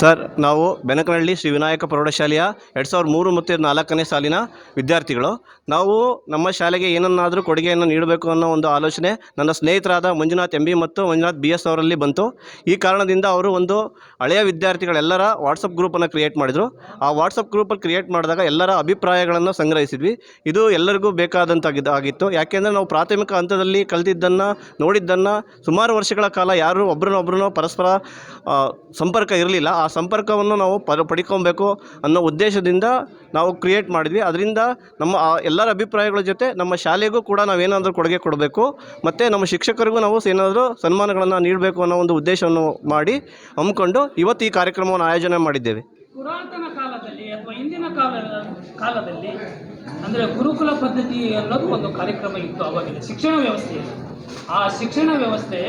Sir, ನಾವು ಬೆನಕನಹಳ್ಳಿ ಶ್ರೀ ವಿನಾಯಕ ಪ್ರೌಢಶಾಲೆಯ ಎರಡು ಸಾವಿರದ ಮೂರು ಮತ್ತು ನಾಲ್ಕನೇ ಸಾಲಿನ ವಿದ್ಯಾರ್ಥಿಗಳು. ನಾವು ನಮ್ಮ ಶಾಲೆಗೆ ಏನನ್ನಾದರೂ ಕೊಡುಗೆಯನ್ನು ನೀಡಬೇಕು ಅನ್ನೋ ಒಂದು ಆಲೋಚನೆ ನನ್ನ ಸ್ನೇಹಿತರಾದ ಮಂಜುನಾಥ್ ಎಂ ಬಿ ಮತ್ತು ಮಂಜುನಾಥ್ ಬಿ ಎಸ್ ಅವರಲ್ಲಿ ಬಂತು. ಈ ಕಾರಣದಿಂದ ಅವರು ಒಂದು ಹಳೆಯ ವಿದ್ಯಾರ್ಥಿಗಳೆಲ್ಲರ ವಾಟ್ಸಪ್ ಗ್ರೂಪನ್ನು ಕ್ರಿಯೇಟ್ ಮಾಡಿದರು. ಆ ವಾಟ್ಸಪ್ ಗ್ರೂಪಲ್ಲಿ ಕ್ರಿಯೇಟ್ ಮಾಡಿದಾಗ ಎಲ್ಲರ ಅಭಿಪ್ರಾಯಗಳನ್ನು ಸಂಗ್ರಹಿಸಿದ್ವಿ. ಇದು ಎಲ್ಲರಿಗೂ ಬೇಕಾದಂತಾಗಿದ್ದು ಆಗಿತ್ತು. ಯಾಕೆಂದರೆ ನಾವು ಪ್ರಾಥಮಿಕ ಹಂತದಲ್ಲಿ ಕಲಿತಿದ್ದನ್ನು, ನೋಡಿದ್ದನ್ನು ಸುಮಾರು ವರ್ಷಗಳ ಕಾಲ ಯಾರು ಒಬ್ಬರನ್ನೊಬ್ಬರನ್ನೋ ಪರಸ್ಪರ ಸಂಪರ್ಕ ಇರಲಿಲ್ಲ. ಆ ಸಂಪರ್ಕವನ್ನು ನಾವು ಪರ, ಪಡ್ಕೊಬೇಕು ಅನ್ನೋ ಉದ್ದೇಶದಿಂದ ನಾವು ಕ್ರಿಯೇಟ್ ಮಾಡಿದ್ವಿ. ಅದರಿಂದ ನಮ್ಮ ಎಲ್ಲರ ಅಭಿಪ್ರಾಯಗಳ ಜೊತೆ ನಮ್ಮ ಶಾಲೆಗೂ ಕೂಡ ನಾವೇನಾದರೂ ಕೊಡುಗೆ ಕೊಡಬೇಕು. ಮತ್ತು ನಮ್ಮ ಶಿಕ್ಷಕರಿಗೂ ನಾವು ಏನಾದರೂ ಸನ್ಮಾನಗಳನ್ನು ನೀಡಬೇಕು ಅನ್ನೋ ಒಂದು ಉದ್ದೇಶವನ್ನು ಮಾಡಿ ಹಮ್ಮಿಕೊಂಡು ಇವತ್ತು ಈ ಕಾರ್ಯಕ್ರಮವನ್ನು ಆಯೋಜನೆ ಮಾಡಿದ್ದೇವೆ. ಪುರಾತನ ಕಾಲದಲ್ಲಿ ಅಥವಾ ಇಂದಿನ ಕಾಲ ಕಾಲದಲ್ಲಿ ಅಂದರೆ ಗುರುಕುಲ ಪದ್ಧತಿ ಅನ್ನೋದು ಒಂದು ಕಾರ್ಯಕ್ರಮ ಇತ್ತು ಅವಾಗಿನ ಶಿಕ್ಷಣ ವ್ಯವಸ್ಥೆ. ಆ ಶಿಕ್ಷಣ ವ್ಯವಸ್ಥೆ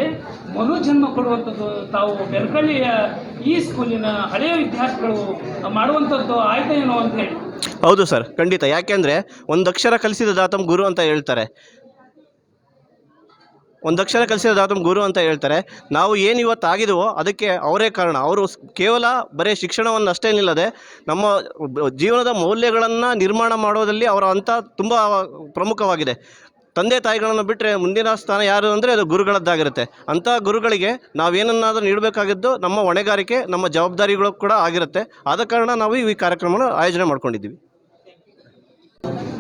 ಮರುಜನ್ಮ ಕೊಡುವಂಥದ್ದು ತಾವು ಬೆರ್ಕಳ್ಳಿಯ ಈ ಸ್ಕೂಲಿನ ಹಳೆಯ ವಿದ್ಯಾರ್ಥಿಗಳು ಮಾಡುವಂಥದ್ದು ಆಯ್ತು ಏನೋ ಅಂತ ಹೇಳಿ. ಹೌದು ಸರ್, ಖಂಡಿತ. ಯಾಕೆಂದರೆ ಒಂದು ಅಕ್ಷರ ಕಲಿಸಿದ ದಾತಮ್ ಗುರು ಅಂತ ಹೇಳ್ತಾರೆ. ಒಂದು ಅಕ್ಷರ ಕಲಿಸಿದ ದಾತಂ ಗುರು ಅಂತ ಹೇಳ್ತಾರೆ. ನಾವು ಏನು ಇವತ್ತು ಆಗಿದೆವೋ ಅದಕ್ಕೆ ಅವರೇ ಕಾರಣ. ಅವರು ಕೇವಲ ಬರೀ ಶಿಕ್ಷಣವನ್ನು ಅಷ್ಟೇ ನಿಲ್ಲದೆ ನಮ್ಮ ಜೀವನದ ಮೌಲ್ಯಗಳನ್ನು ನಿರ್ಮಾಣ ಮಾಡೋದಲ್ಲಿ ಅವರ ಅಂತ ತುಂಬ ಪ್ರಮುಖವಾಗಿದೆ. ತಂದೆ ತಾಯಿಗಳನ್ನು ಬಿಟ್ಟರೆ ಮುಂದಿನ ಸ್ಥಾನ ಯಾರು ಅಂದರೆ ಅದು ಗುರುಗಳದ್ದಾಗಿರುತ್ತೆ. ಅಂಥ ಗುರುಗಳಿಗೆ ನಾವೇನನ್ನಾದರೂ ನೀಡಬೇಕಾಗಿದ್ದು ನಮ್ಮ ಹೊಣೆಗಾರಿಕೆ, ನಮ್ಮ ಜವಾಬ್ದಾರಿಗಳು ಕೂಡ ಆಗಿರುತ್ತೆ. ಆದ ಕಾರಣ ನಾವು ಈ ಕಾರ್ಯಕ್ರಮವನ್ನು ಆಯೋಜನೆ ಮಾಡ್ಕೊಂಡಿದ್ದೀವಿ.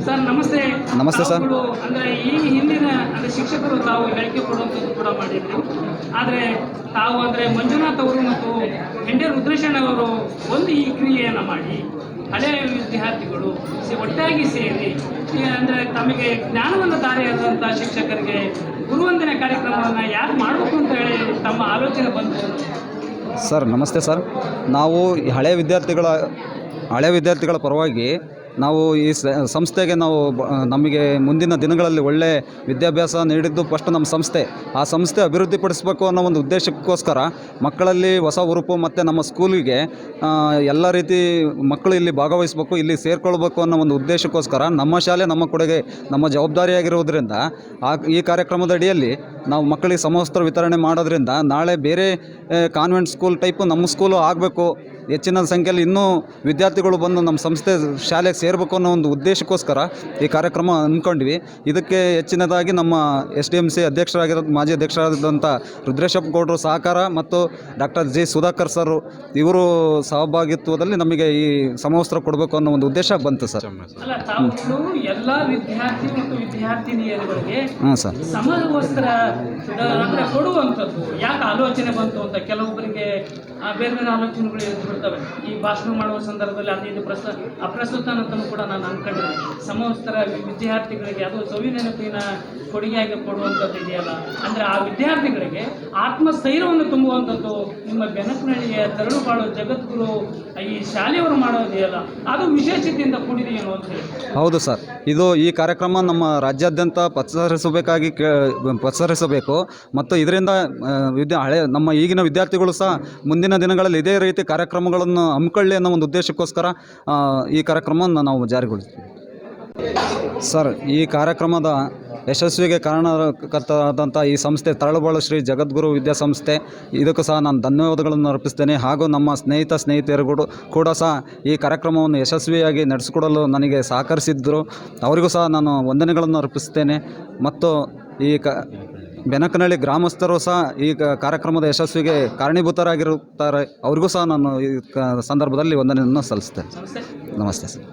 ಸರ್ ನಮಸ್ತೆ. ನಮಸ್ತೆ ಸರ್. ಅಂದ್ರೆ ಈ ಹಿಂದಿನ ಅಂದ್ರೆ ಶಿಕ್ಷಕರು ತಾವು ಹೇಳಿಕೆ ಕೊಡುವಂಥದ್ದು ಕೂಡ ಮಾಡಿದ್ರು. ಆದರೆ ತಾವು ಅಂದ್ರೆ ಮಂಜುನಾಥ್ ಅವರು ಮತ್ತು ಹೆಂಡೆ ರುದ್ರೇಶಣ್ಣ ಅವರು ಒಂದು ಈ ಕ್ರಿಯೆಯನ್ನು ಮಾಡಿ ಹಳೆಯ ವಿದ್ಯಾರ್ಥಿಗಳು ಒಟ್ಟಾಗಿ ಸೇರಿ ಅಂದ್ರೆ ತಮಗೆ ಜ್ಞಾನವನ್ನು ದಾರಿಯಾದಂಥ ಶಿಕ್ಷಕರಿಗೆ ಗುರುವಂದನೆ ಕಾರ್ಯಕ್ರಮವನ್ನು ಯಾರು ಮಾಡಬೇಕು ಅಂತ ಹೇಳಿ ತಮ್ಮ ಆಲೋಚನೆ ಬಂತು. ಸರ್ ನಮಸ್ತೆ ಸರ್. ನಾವು ಹಳೆ ಹಳೆಯ ವಿದ್ಯಾರ್ಥಿಗಳ ಹಳೆಯ ವಿದ್ಯಾರ್ಥಿಗಳ ಪರವಾಗಿ ನಾವು ಈ ಸಂಸ್ಥೆಗೆ ನಾವು ನಮಗೆ ಮುಂದಿನ ದಿನಗಳಲ್ಲಿ ಒಳ್ಳೆ ವಿದ್ಯಾಭ್ಯಾಸ ನೀಡಿದ್ದು ಫಸ್ಟ್ ನಮ್ಮ ಸಂಸ್ಥೆ. ಆ ಸಂಸ್ಥೆ ಅಭಿವೃದ್ಧಿಪಡಿಸಬೇಕು ಅನ್ನೋ ಒಂದು ಉದ್ದೇಶಕ್ಕೋಸ್ಕರ ಮಕ್ಕಳಲ್ಲಿ ಹೊಸ ಉರುಪು ಮತ್ತು ನಮ್ಮ ಸ್ಕೂಲಿಗೆ ಎಲ್ಲ ರೀತಿ ಮಕ್ಕಳು ಇಲ್ಲಿ ಭಾಗವಹಿಸಬೇಕು, ಇಲ್ಲಿ ಸೇರಿಕೊಳ್ಬೇಕು ಅನ್ನೋ ಒಂದು ಉದ್ದೇಶಕ್ಕೋಸ್ಕರ ನಮ್ಮ ಶಾಲೆ ನಮ್ಮ ಕೊಡುಗೆ, ನಮ್ಮ ಜವಾಬ್ದಾರಿಯಾಗಿರುವುದರಿಂದ ಆ, ಈ ಕಾರ್ಯಕ್ರಮದ ಅಡಿಯಲ್ಲಿ ನಾವು ಮಕ್ಕಳಿಗೆ ಸಮವಸ್ತ್ರ ವಿತರಣೆ ಮಾಡೋದ್ರಿಂದ ನಾಳೆ ಬೇರೆ ಕಾನ್ವೆಂಟ್ ಸ್ಕೂಲ್ ಟೈಪು ನಮ್ಮ ಸ್ಕೂಲು ಆಗಬೇಕು. ಹೆಚ್ಚಿನ ಸಂಖ್ಯೆಯಲ್ಲಿ ಇನ್ನೂ ವಿದ್ಯಾರ್ಥಿಗಳು ಬಂದು ನಮ್ಮ ಸಂಸ್ಥೆ ಶಾಲೆಗೆ ಸೇರಬೇಕು ಅನ್ನೋ ಒಂದು ಉದ್ದೇಶಕ್ಕೋಸ್ಕರ ಈ ಕಾರ್ಯಕ್ರಮ ಅಂದ್ಕೊಂಡ್ವಿ. ಇದಕ್ಕೆ ಹೆಚ್ಚಿನದಾಗಿ ನಮ್ಮ ಎಸ್ ಡಿ ಎಂ ಸಿ ಅಧ್ಯಕ್ಷರಾಗಿರೋ ಮಾಜಿ ಅಧ್ಯಕ್ಷರಾದಂಥ ರುದ್ರೇಶಪ್ಪ ಗೌಡರು ಸಹಕಾರ ಮತ್ತು ಡಾಕ್ಟರ್ ಜಿ ಸುಧಾಕರ್ ಸರ್ ಇವರು ಸಹಭಾಗಿತ್ವದಲ್ಲಿ ನಮಗೆ ಈ ಸಮವಸ್ತ್ರ ಕೊಡಬೇಕು ಅನ್ನೋ ಒಂದು ಉದ್ದೇಶ ಬಂತು ಸರ್. ಅಲ್ಲ ಎಲ್ಲ ವಿದ್ಯಾರ್ಥಿ ಮತ್ತು ವಿದ್ಯಾರ್ಥಿನಿಯರುಗಳಿಗೆ ಹಾಂ ಸರ್. ಸಮವಸ್ತ್ರ ಕೊಡುವಂಥದ್ದು. ಯಾಕೆ ಆಲೋಚನೆ ಬಂತು ಅಂತ ಕೆಲವೊಬ್ಬರಿಗೆ ಬೇರೆ ಬೇರೆ ಆಲೋಚನೆಗಳು ಇರ್ತವೆ ಈ ಭಾಷಣ ಮಾಡುವ ಸಂದರ್ಭದಲ್ಲಿ ಅದು ಇದು ಪ್ರಸ್ತ ಅಪ್ರಸ್ತುತ ಅಂತಲೂ ಕೂಡ ನಾನು ಅನ್ಕೊಂಡಿದ್ದೆ ಸಮವಸ್ತರ ವಿದ್ಯಾರ್ಥಿಗಳಿಗೆ ಅದು ಸವಿನೆನಪಿನ ಕೊಡುಗೆಯಾಗಿ ಕೊಡುವಂಥದ್ದು ಇದೆಯಲ್ಲ? ಅಂದರೆ ಆ ವಿದ್ಯಾರ್ಥಿಗಳಿಗೆ ಆತ್ಮಸ್ಥೈರ್ಯವನ್ನು ತುಂಬುವಂಥದ್ದು ನಿಮ್ಮ ಬೆನಕನಳ್ಳಿಯ ತರಳು ಬಾಳು ಜಗದ್ಗುರು, ಈ ಶಾಲೆಯವರು ಮಾಡೋದಿದೆಯಲ್ಲ ಅದು ವಿಶೇಷತೆಯಿಂದ ಕೂಡಿದೆಯೇನೋ ಅಂತ ಹೌದು ಸರ್. ಇದು ಈ ಕಾರ್ಯಕ್ರಮ ನಮ್ಮ ರಾಜ್ಯಾದ್ಯಂತ ಪ್ರಸರಿಸಬೇಕಾಗಿ ಕೇ ಪಸರಿಸಬೇಕು ಮತ್ತು ಇದರಿಂದ ವಿದ್ಯಾ, ಹಳೆ ನಮ್ಮ ಈಗಿನ ವಿದ್ಯಾರ್ಥಿಗಳು ಸಹ ಮುಂದಿನ ದಿನಗಳಲ್ಲಿ ಇದೇ ರೀತಿ ಕಾರ್ಯಕ್ರಮಗಳನ್ನು ಹಮ್ಮಿಕೊಳ್ಳಿ ಅನ್ನೋ ಒಂದು ಉದ್ದೇಶಕ್ಕೋಸ್ಕರ ಈ ಕಾರ್ಯಕ್ರಮವನ್ನು ನಾವು ಜಾರಿಗೊಳಿಸ್ತೀವಿ. ಸರ್, ಈ ಕಾರ್ಯಕ್ರಮದ ಯಶಸ್ವಿಗೆ ಕಾರಣಕರ್ತರಾದಂಥ ಈ ಸಂಸ್ಥೆ ತರಳುಬಾಳು ಶ್ರೀ ಜಗದ್ಗುರು ವಿದ್ಯಾಸಂಸ್ಥೆ, ಇದಕ್ಕೂ ಸಹ ನಾನು ಧನ್ಯವಾದಗಳನ್ನು ಅರ್ಪಿಸ್ತೇನೆ. ಹಾಗೂ ನಮ್ಮ ಸ್ನೇಹಿತ ಸ್ನೇಹಿತರುಗಳು ಕೂಡ ಸಹ ಈ ಕಾರ್ಯಕ್ರಮವನ್ನು ಯಶಸ್ವಿಯಾಗಿ ನಡೆಸಿಕೊಡಲು ನನಗೆ ಸಹಕರಿಸಿದ್ದರು. ಅವರಿಗೂ ಸಹ ನಾನು ವಂದನೆಗಳನ್ನು ಅರ್ಪಿಸ್ತೇನೆ. ಮತ್ತು ಈ ಕ ಬೆನಕನಹಳ್ಳಿ ಗ್ರಾಮಸ್ಥರು ಸಹ ಈ ಕಾರ್ಯಕ್ರಮದ ಯಶಸ್ವಿಗೆ ಕಾರಣೀಭೂತರಾಗಿರುತ್ತಾರೆ. ಅವ್ರಿಗೂ ಸಹ ನಾನು ಈ ಕ- ಸಂದರ್ಭದಲ್ಲಿ ವಂದನೆಯನ್ನು ಸಲ್ಲಿಸ್ತೇನೆ ನಮಸ್ತೆ ಸರ್.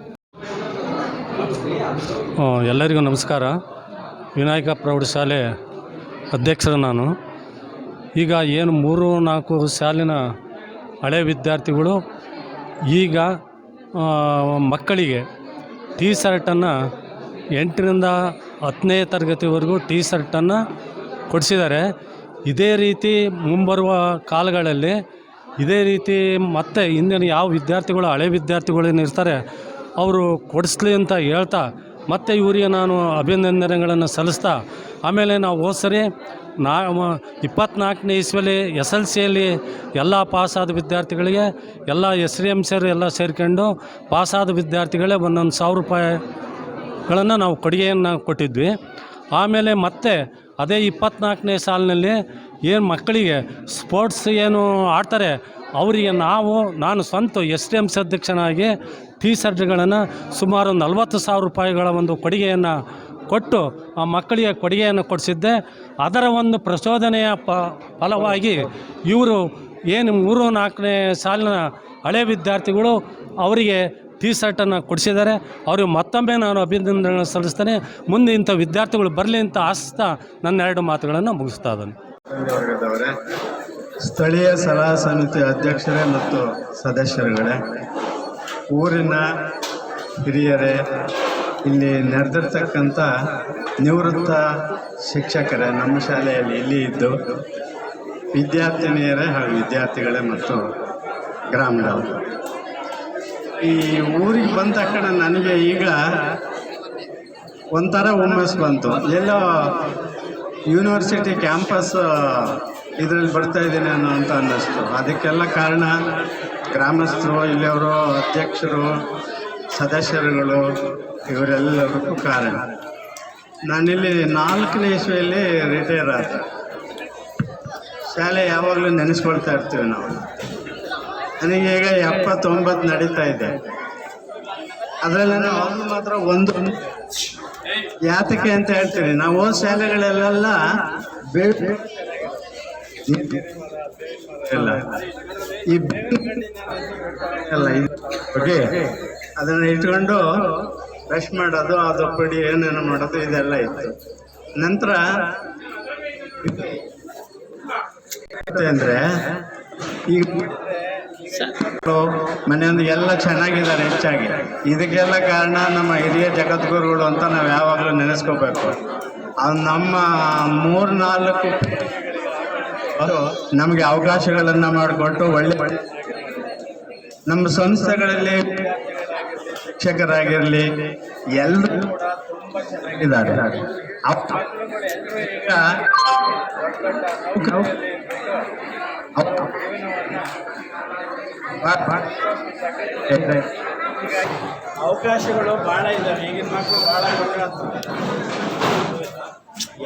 ಎಲ್ಲರಿಗೂ ನಮಸ್ಕಾರ. ವಿನಾಯಕ ಪ್ರೌಢಶಾಲೆ ಅಧ್ಯಕ್ಷರು ನಾನು. ಈಗ ಏನು ಮೂರು ನಾಲ್ಕು ಶಾಲಿನ ಹಳೆ ವಿದ್ಯಾರ್ಥಿಗಳು ಈಗ ಮಕ್ಕಳಿಗೆ ಟೀ ಶರ್ಟನ್ನು ಎಂಟರಿಂದ ಹತ್ತನೇ ತರಗತಿವರೆಗೂ ಟೀ ಶರ್ಟನ್ನು ಕೊಡಿಸಿದ್ದಾರೆ. ಇದೇ ರೀತಿ ಮುಂಬರುವ ಕಾಲಗಳಲ್ಲಿ ಇದೇ ರೀತಿ ಮತ್ತೆ ಇಂದಿನ ಯಾವ ವಿದ್ಯಾರ್ಥಿಗಳು, ಹಳೆ ವಿದ್ಯಾರ್ಥಿಗಳು ಏನಿರ್ತಾರೆ ಅವರು ಕೊಡಿಸ್ಲಿ ಅಂತ ಹೇಳ್ತಾ ಮತ್ತೆ ಇವರಿಗೆ ನಾನು ಅಭಿನಂದನೆಗಳನ್ನು ಸಲ್ಲಿಸ್ತಾ, ಆಮೇಲೆ ನಾವು ಹೋದ ಸರಿ ನಾ ಇಪ್ಪತ್ನಾಲ್ಕನೇ ಇಸ್ವಿಯಲ್ಲಿ ಎಸ್ ಎಲ್ ಸಿಯಲ್ಲಿ ಎಲ್ಲ ಪಾಸಾದ ವಿದ್ಯಾರ್ಥಿಗಳಿಗೆ, ಎಲ್ಲ ಎಸ್ ಡಿ ಎಂ ಸರ್ ಎಲ್ಲ ಸೇರ್ಕೊಂಡು ಪಾಸಾದ ವಿದ್ಯಾರ್ಥಿಗಳೇ ಒಂದೊಂದು ಸಾವಿರ ರೂಪಾಯಿಗಳನ್ನು ನಾವು ಕೊಡುಗೆಯನ್ನು ಕೊಟ್ಟಿದ್ವಿ. ಆಮೇಲೆ ಮತ್ತೆ ಅದೇ ಇಪ್ಪತ್ನಾಲ್ಕನೇ ಸಾಲಿನಲ್ಲಿ ಏನು ಮಕ್ಕಳಿಗೆ ಸ್ಪೋರ್ಟ್ಸ್ ಏನು ಆಡ್ತಾರೆ, ಅವರಿಗೆ ನಾವು, ನಾನು ಸ್ವಂತ ಎಸ್ ಡಿ ಎಂ ಸಿ ಅಧ್ಯಕ್ಷನಾಗಿ ಟಿ ಶರ್ಟ್ಗಳನ್ನು ಸುಮಾರು ನಲವತ್ತು ಸಾವಿರ ರೂಪಾಯಿಗಳ ಒಂದು ಕೊಡುಗೆಯನ್ನು ಕೊಟ್ಟು ಆ ಮಕ್ಕಳಿಗೆ ಕೊಡುಗೆಯನ್ನು ಕೊಡಿಸಿದ್ದೆ. ಅದರ ಒಂದು ಪ್ರಚೋದನೆಯ ಪ, ಫಲವಾಗಿ ಇವರು ಏನು ಮೂರು ನಾಲ್ಕನೇ ಸಾಲಿನ ಹಳೆ ವಿದ್ಯಾರ್ಥಿಗಳು ಅವರಿಗೆ ಟಿ ಶರ್ಟನ್ನು ಕೊಡಿಸಿದ್ದಾರೆ. ಅವ್ರಿಗೆ ಮತ್ತೊಮ್ಮೆ ನಾನು ಅಭಿನಂದನೆ ಸಲ್ಲಿಸ್ತೇನೆ. ಮುಂದೆ ಇಂಥ ವಿದ್ಯಾರ್ಥಿಗಳು ಬರಲಿ ಅಂತ ಆಶಿಸ್ತಾ ನನ್ನ ಎರಡು ಮಾತುಗಳನ್ನು ಮುಗಿಸ್ತಾ ಇದ್ದಾನೆ. ಸ್ಥಳೀಯ ಸಲಹಾ ಸಮಿತಿ ಅಧ್ಯಕ್ಷರೇ ಮತ್ತು ಸದಸ್ಯರುಗಳೇ, ಊರಿನ ಹಿರಿಯರೇ, ಇಲ್ಲಿ ನೆರೆದಿರ್ತಕ್ಕಂಥ ನಿವೃತ್ತ ಶಿಕ್ಷಕರೇ, ನಮ್ಮ ಶಾಲೆಯಲ್ಲಿ ಇಲ್ಲಿ ಇದ್ದು ವಿದ್ಯಾರ್ಥಿನಿಯರೇ ಹಾಗೂ ವಿದ್ಯಾರ್ಥಿಗಳೇ ಮತ್ತು ಗ್ರಾಮದವರು. ಈ ಊರಿಗೆ ಬಂದ ತಕ್ಷಣ ನನಗೆ ಈಗ ಒಂಥರ ಹುಮ್ಮಸ್ ಬಂತು. ಎಲ್ಲೋ ಯೂನಿವರ್ಸಿಟಿ ಕ್ಯಾಂಪಸ್ ಇದರಲ್ಲಿ ಬರ್ತಾ ಇದ್ದೀನಿ ಅನ್ನೋ ಅಂತ ಅನ್ನಿಸ್ತು. ಅದಕ್ಕೆಲ್ಲ ಕಾರಣ ಗ್ರಾಮಸ್ಥರು, ಇಲ್ಲಿಯವರು, ಅಧ್ಯಕ್ಷರು, ಸದಸ್ಯರುಗಳು, ಇವರೆಲ್ಲರಿಗೂ ಕಾರಣ. ನಾನಿಲ್ಲಿ ನಾಲ್ಕನೇ ಇಸ್ವಿಯಲ್ಲಿ ರಿಟೈರ್ ಆದ. ಶಾಲೆ ಯಾವಾಗಲೂ ನೆನೆಸ್ಕೊಳ್ತಾ ಇರ್ತೀವಿ ನಾವು. ನನಗೆ ಈಗ ಎಪ್ಪತ್ತೊಂಬತ್ತು ನಡೀತಾ ಇದೆ. ಅದರಲ್ಲಿ ನಾನು ಮಾತ್ರ ಒಂದು ಯಾತಕ್ಕೆ ಅಂತ ಹೇಳ್ತೀನಿ. ನಾವು ಓದ್ ಶಾಲೆಗಳಲ್ಲೆಲ್ಲ ಇಲ್ಲ. ಈ ಅಲ್ಲ ಓಕೆ ಅದನ್ನು ಇಟ್ಕೊಂಡು ಬ್ರಷ್ ಮಾಡೋದು, ಅದು ಪುಡಿ ಏನೇನು ಮಾಡೋದು, ಇದೆಲ್ಲ ಇತ್ತು. ನಂತರ ಅಂದರೆ ಈಗ ಮನೆಯೊಂದು ಎಲ್ಲ ಚೆನ್ನಾಗಿದ್ದಾರೆ ಹೆಚ್ಚಾಗಿ. ಇದಕ್ಕೆಲ್ಲ ಕಾರಣ ನಮ್ಮ ಹಿರಿಯ ಜಗದ್ಗುರುಗಳು ಅಂತ ನಾವು ಯಾವಾಗಲೂ ನೆನೆಸ್ಕೋಬೇಕು. ಅದು ನಮ್ಮ ಮೂರು ನಾಲ್ಕು ಅವರು ನಮಗೆ ಅವಕಾಶಗಳನ್ನು ಮಾಡಿಕೊಟ್ಟು ಒಳ್ಳೆ ನಮ್ಮ ಸಂಸ್ಥೆಗಳಲ್ಲಿ ಶಿಕ್ಷಕರಾಗಿರಲಿ ಎಲ್ಲರೂ ಇದ್ದಾರೆ ಚೆನ್ನಾಗಿದ್ದಾರೆ. ಅವಕಾಶಗಳು ಭಾಳ ಇದ್ದಾವೆ. ಈಗಿನ ಮಕ್ಕಳು ಭಾಳ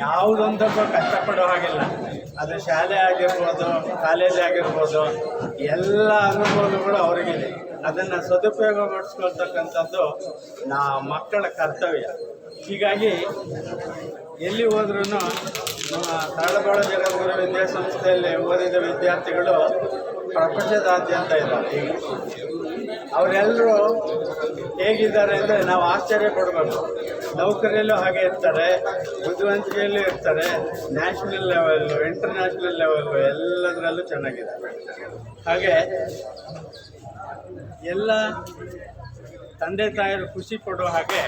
ಯಾವುದೊಂದು ಕಷ್ಟಪಡೋ ಹಾಗಿಲ್ಲ. ಅದು ಶಾಲೆ ಆಗಿರ್ಬೋದು, ಕಾಲೇಜ್ ಆಗಿರ್ಬೋದು, ಎಲ್ಲ ಅನುಭವಗಳು ಅವರಿಗಿದೆ. ಅದನ್ನು ಸದುಪಯೋಗ ಮಾಡಿಸ್ಕೊಳ್ತಕ್ಕಂಥದ್ದು ನಾ ಮಕ್ಕಳ ಕರ್ತವ್ಯ. ಹೀಗಾಗಿ ಎಲ್ಲಿ ಹೋದ್ರೂ ತಾಳಬಾಳ ಜಗದ್ಗುರು ವಿದ್ಯಾಸಂಸ್ಥೆಯಲ್ಲಿ ಓದಿದ ವಿದ್ಯಾರ್ಥಿಗಳು ಪ್ರಪಂಚದಾದ್ಯಂತ ಇದ್ದಾರೆ. ಅವರೆಲ್ಲರೂ ಹೇಗಿದ್ದಾರೆ ಅಂದರೆ ನಾವು ಆಶ್ಚರ್ಯ ಪಡಬೇಕು. ನೌಕರಿಯಲ್ಲೂ ಹಾಗೆ ಇರ್ತಾರೆ, ಬುದ್ಧಿವಂತಿಕೆಯಲ್ಲೂ ಇರ್ತಾರೆ ನ್ಯಾಷನಲ್ ಲೆವೆಲ್ಲು ಇಂಟರ್ನ್ಯಾಷನಲ್ ಲೆವೆಲ್ಲು ಎಲ್ಲದರಲ್ಲೂ ಚೆನ್ನಾಗಿದ್ದಾರೆ ಹಾಗೆ ಎಲ್ಲ ತಂದೆ ತಾಯಿಯರು ಖುಷಿ ಪಡೋ ಹಾಗೆ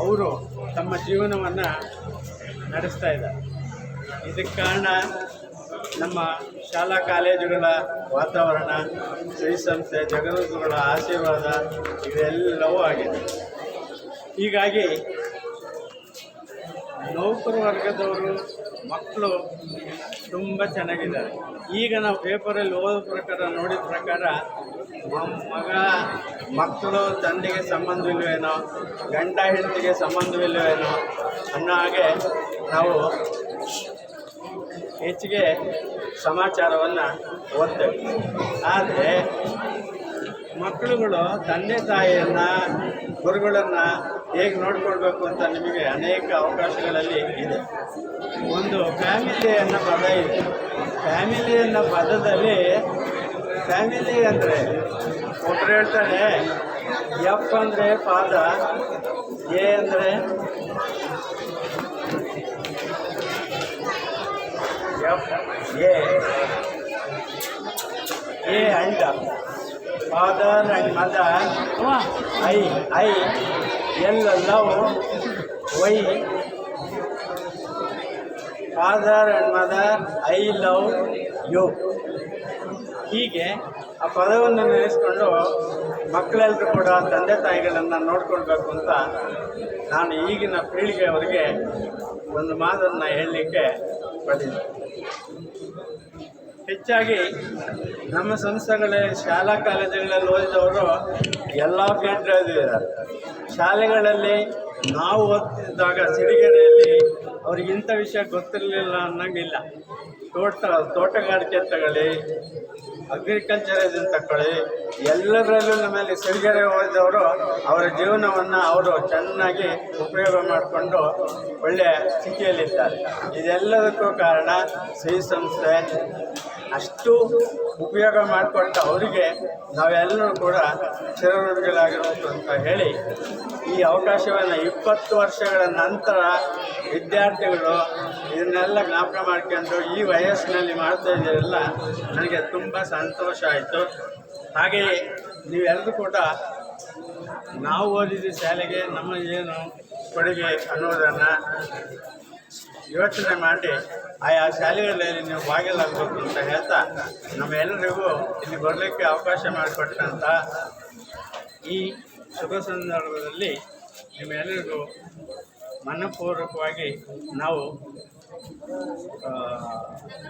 ಅವರು ತಮ್ಮ ಜೀವನವನ್ನು ನಡೆಸ್ತಾ ಇದ್ದಾರೆ ಇದಕ್ಕೆ ಕಾರಣ ನಮ್ಮ ಶಾಲಾ ಕಾಲೇಜುಗಳ ವಾತಾವರಣ ಶ್ರೀ ಸಂಸ್ಥೆ, ಜಗದ್ಗುರುಗಳ ಆಶೀರ್ವಾದ ಇವೆಲ್ಲವೂ ಆಗಿದೆ. ಹೀಗಾಗಿ ನೌಕರ ವರ್ಗದವರು ಮಕ್ಕಳು ತುಂಬ ಚೆನ್ನಾಗಿದ್ದಾರೆ. ಈಗ ನಾವು ಪೇಪರಲ್ಲಿ ಓದೋ ಪ್ರಕಾರ ನೋಡಿದ ಪ್ರಕಾರ ಮಗ ಮಕ್ಕಳು ತಂದೆಗೆ ಸಂಬಂಧವಿಲ್ಲವೇನೋ ಗಂಡ ಹೆಂಡತಿಗೆ ಸಂಬಂಧವಿಲ್ಲವೇನೋ ಅನ್ನೋ ಹಾಗೆ ನಾವು ಹೆಚ್ಚಿಗೆ ಸಮಾಚಾರವನ್ನು ಓದ್ತೇವೆ. ಆದರೆ ಮಕ್ಕಳುಗಳು ತಂದೆ ತಾಯಿಯನ್ನು, ಗುರುಗಳನ್ನು ಹೇಗೆ ನೋಡ್ಕೊಳ್ಬೇಕು ಅಂತ ನಿಮಗೆ ಅನೇಕ ಅವಕಾಶಗಳಲ್ಲಿ ಇದೆ. ಒಂದು ಫ್ಯಾಮಿಲಿ ಅನ್ನೋ ಪದ ಇದೆ. ಫ್ಯಾಮಿಲಿ ಅನ್ನೋ ಪದದಲ್ಲಿ ಫ್ಯಾಮಿಲಿ ಅಂದರೆ ಒಬ್ರು ಹೇಳ್ತಾರೆ ಎಫ್ ಅಂದರೆ ಪಾದ, ಎ ಅಂದರೆ F, A. And father and mother I I L love Y. Father and mother I love you ಹೀಗೆ ಆ ಪದವನ್ನು ನೆನೆಸ್ಕೊಂಡು ಮಕ್ಕಳೆಲ್ಲರೂ ಕೂಡ ತಂದೆ ತಾಯಿಗಳನ್ನು ನೋಡ್ಕೊಳ್ಬೇಕು ಅಂತ ನಾನು ಈಗಿನ ಪೀಳಿಗೆಯವರಿಗೆ ಒಂದು ಮಾತನ್ನು ಹೇಳಲಿಕ್ಕೆ ಪಡೆದೆ ಹೆಚ್ಚಾಗಿ ನಮ್ಮ ಸಂಸ್ಥೆಗಳೇ ಶಾಲಾ ಕಾಲೇಜುಗಳಲ್ಲಿ ಓದಿದವರು ಎಲ್ಲ ಫೀಲ್ಡ್ರಲ್ಲಿದ್ದಾರೆ ಶಾಲೆಗಳಲ್ಲಿ ನಾವು ಓದ್ತಿದ್ದಾಗ ಸಿರಿಗೆರೆಯಲ್ಲಿ ಅವ್ರಿಗೆ ಇಂಥ ವಿಷಯ ಗೊತ್ತಿರಲಿಲ್ಲ ಅನ್ನೋಂಗಿಲ್ಲ. ತೋಟ, ತೋಟಗಾರಿಕೆ ತಗೊಳ್ಳಿ ಅಗ್ರಿಕಲ್ಚರ್ ಇದನ್ನು ತಗೊಳ್ಳಿ, ಎಲ್ಲದರಲ್ಲೂ ನಮ್ಮಲ್ಲಿ ಸಿರಿಗೆರೆ ಓದಿದವರು ಅವರ ಜೀವನವನ್ನು ಅವರು ಚೆನ್ನಾಗಿ ಉಪಯೋಗ ಮಾಡಿಕೊಂಡು ಒಳ್ಳೆಯ ಸ್ಥಿತಿಯಲ್ಲಿದ್ದಾರೆ. ಇದೆಲ್ಲದಕ್ಕೂ ಕಾರಣ ಸಿಹಿ ಸಂಸ್ಥೆ. ಅಷ್ಟು ಉಪಯೋಗ ಮಾಡಿಕೊಟ್ಟ ಅವರಿಗೆ ನಾವೆಲ್ಲರೂ ಕೂಡ ಚಿರಋಣಿಗಳಾಗಿರಬೇಕು ಅಂತ ಹೇಳಿ ಈ ಅವಕಾಶವನ್ನು ಇಪ್ಪತ್ತು ವರ್ಷಗಳ ನಂತರ ವಿದ್ಯಾರ್ಥಿಗಳು ಇದನ್ನೆಲ್ಲ ಜ್ಞಾಪಕ ಮಾಡ್ಕೊಂಡು ಈ ವಯಸ್ಸಿನಲ್ಲಿ ಮಾಡ್ತಾ ಇದ್ದೀರಲ್ಲ, ನನಗೆ ತುಂಬ ಸಂತೋಷ ಆಯಿತು. ಹಾಗೆಯೇ ನೀವೆಲ್ಲರೂ ಕೂಡ ನಾವು ಓದಿದ ಶಾಲೆಗೆ ನಮ್ಮ ಏನು ಕೊಡುಗೆ ಅನ್ನೋದನ್ನು ಯೋಚನೆ ಮಾಡಿ ಆಯಾ ಶಾಲೆಗಳಲ್ಲಿ ನೀವು ಭಾಗಿಯಾಗಬೇಕು ಅಂತ ಹೇಳ್ತಾ ನಮ್ಮೆಲ್ಲರಿಗೂ ಇಲ್ಲಿ ಬರಲಿಕ್ಕೆ ಅವಕಾಶ ಮಾಡಿಕೊಟ್ಟಂಥ ಈ ಶುಭ ಸಂದರ್ಭದಲ್ಲಿ ನಿಮ್ಮೆಲ್ಲರಿಗೂ ಮನಪೂರ್ವಕವಾಗಿ ನಾವು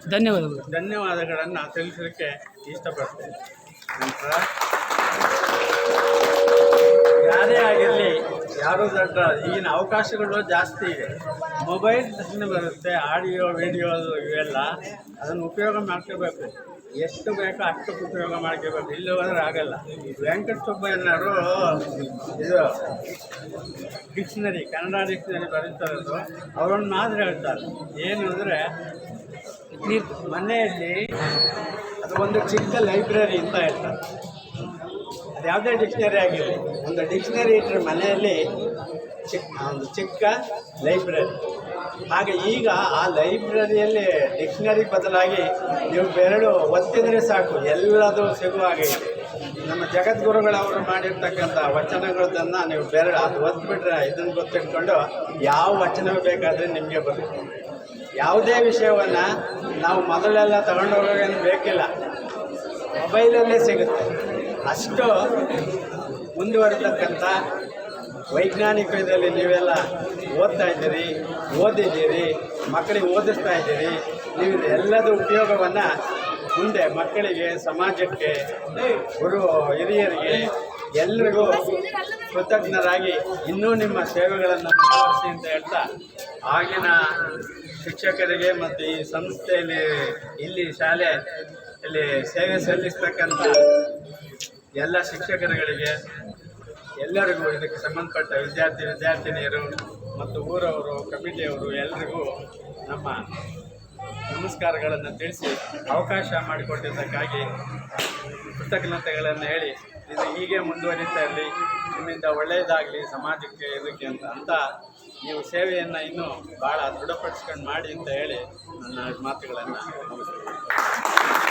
ಧನ್ಯವಾದ ಧನ್ಯವಾದಗಳು. ಧನ್ಯವಾದಗಳನ್ನು ತಿಳಿಸಲಿಕ್ಕೆ ಇಷ್ಟಪಡ್ತೇನೆ. ನಂತರ ಯಾರೇ ಆಗಿರಲಿ, ಯಾರು ದೊಡ್ಡ ಈಗಿನ ಅವಕಾಶಗಳು ಜಾಸ್ತಿ ಇದೆ. ಮೊಬೈಲ್ ಬರುತ್ತೆ ಆಡಿಯೋ ವಿಡಿಯೋ ಇವೆಲ್ಲ, ಅದನ್ನು ಉಪಯೋಗ ಮಾಡ್ಕೋಬೇಕು. ಎಷ್ಟು ಬೇಕೋ ಅಷ್ಟು ಉಪಯೋಗ ಮಾಡ್ಕೋಬೇಕು. ಇಲ್ಲಿ ಹೋದ್ರೆ ಆಗಲ್ಲ. ವೆಂಕಟ ಸುಬ್ಬಯ್ಯನವರು ಇದು ಡಿಕ್ಷನರಿ, ಕನ್ನಡ ಡಿಕ್ಷನರಿ ಬರೀತಾರದು. ಅವರನ್ನು ಮಾತ್ರ ಹೇಳ್ತಾರೆ. ಏನು ಅಂದರೆ ಮನೆಯಲ್ಲಿ ಅದು ಒಂದು ಚಿಕ್ಕ ಲೈಬ್ರರಿ ಅಂತ ಹೇಳ್ತಾರೆ. ಯಾವುದೇ ಡಿಕ್ಷನರಿ ಆಗಿರಲಿ. ಒಂದು ಡಿಕ್ಷನರಿ ಇಟ್ಟರೆ ಮನೆಯಲ್ಲಿ ಚಿಕ್ಕ ಒಂದು ಚಿಕ್ಕ ಲೈಬ್ರರಿ ಹಾಗೆ ಈಗ ಆ ಲೈಬ್ರರಿಯಲ್ಲಿ ಡಿಕ್ಷನರಿ ಬದಲಾಗಿ ನೀವು ಬೆರಳು ಒತ್ತಿದರೆ ಸಾಕು, ಎಲ್ಲದೂ ಸಿಗುವ ಹಾಗೆ ನಮ್ಮ ಜಗದ್ಗುರುಗಳವರು ಮಾಡಿರ್ತಕ್ಕಂಥ ವಚನಗಳನ್ನ ನೀವು ಬೆರಳು ಅದು ಒತ್ಬಿಟ್ರೆ ಇದನ್ನು ಗೊತ್ತಿಟ್ಕೊಂಡು ಯಾವ ವಚನ ಬೇಕಾದರೆ ನಿಮಗೆ ಬರುತ್ತೆ. ಯಾವುದೇ ವಿಷಯವನ್ನು ನಾವು ಮೊದಲೆಲ್ಲ ತಗೊಂಡು ಹೋಗೋಗೇನು ಬೇಕಿಲ್ಲ. ಮೊಬೈಲಲ್ಲೇ ಸಿಗುತ್ತೆ. ಅಷ್ಟು ಮುಂದುವರಿತಕ್ಕಂಥ ವೈಜ್ಞಾನಿಕ ಇದರಲ್ಲಿ ನೀವೆಲ್ಲ ಓದ್ತಾ ಇದ್ದೀರಿ, ಓದಿದ್ದೀರಿ, ಮಕ್ಕಳಿಗೆ ಓದಿಸ್ತಾ ಇದ್ದೀರಿ, ನೀವು ಎಲ್ಲದ ಉಪಯೋಗವನ್ನು ಮುಂದೆ ಮಕ್ಕಳಿಗೆ, ಸಮಾಜಕ್ಕೆ, ಗುರು ಹಿರಿಯರಿಗೆ ಎಲ್ರಿಗೂ ಕೃತಜ್ಞರಾಗಿ ಇನ್ನೂ ನಿಮ್ಮ ಸೇವೆಗಳನ್ನು ಮುಂದುವರಿಸಿ ಅಂತ ಹೇಳ್ತಾ ಆಗಿನ ಶಿಕ್ಷಕರಿಗೆ ಮತ್ತು ಈ ಸಂಸ್ಥೆಯಲ್ಲಿ ಇಲ್ಲಿ ಶಾಲೆ ಇಲ್ಲಿ ಸೇವೆ ಸಲ್ಲಿಸ್ತಕ್ಕಂಥ ಎಲ್ಲ ಶಿಕ್ಷಕರುಗಳಿಗೆ ಎಲ್ಲರಿಗೂ ಇದಕ್ಕೆ ಸಂಬಂಧಪಟ್ಟ ವಿದ್ಯಾರ್ಥಿ ವಿದ್ಯಾರ್ಥಿನಿಯರು ಮತ್ತು ಊರವರು, ಕಮಿಟಿಯವರು ಎಲ್ಲರಿಗೂ ನಮ್ಮ ನಮಸ್ಕಾರಗಳನ್ನು ತಿಳಿಸಿ ಅವಕಾಶ ಮಾಡಿಕೊಟ್ಟಿದ್ದಕ್ಕಾಗಿ ಕೃತಜ್ಞತೆಗಳನ್ನು ಹೇಳಿ ಇದು ಹೀಗೆ ಮುಂದುವರಿತಾ ಇರಲಿ, ನಿಮ್ಮಿಂದ ಒಳ್ಳೆಯದಾಗಲಿ ಸಮಾಜಕ್ಕೆ ಇದಕ್ಕೆ ಅಂತ ಅಂತ ನೀವು ಸೇವೆಯನ್ನು ಇನ್ನೂ ಭಾಳ ದೃಢಪಡಿಸ್ಕೊಂಡು ಮಾಡಿ ಅಂತ ಹೇಳಿ ನನ್ನ ಮಾತುಗಳನ್ನು ಮುಗಿಸ್ತೇನೆ.